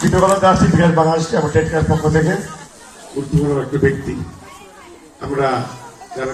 চিত্রকলা দাস বিকাশ বাংলাদেশ এবং টেটকার পক্ষ থেকে ঊর্ধ্বতন একটা ব্যক্তি। আমরা যারা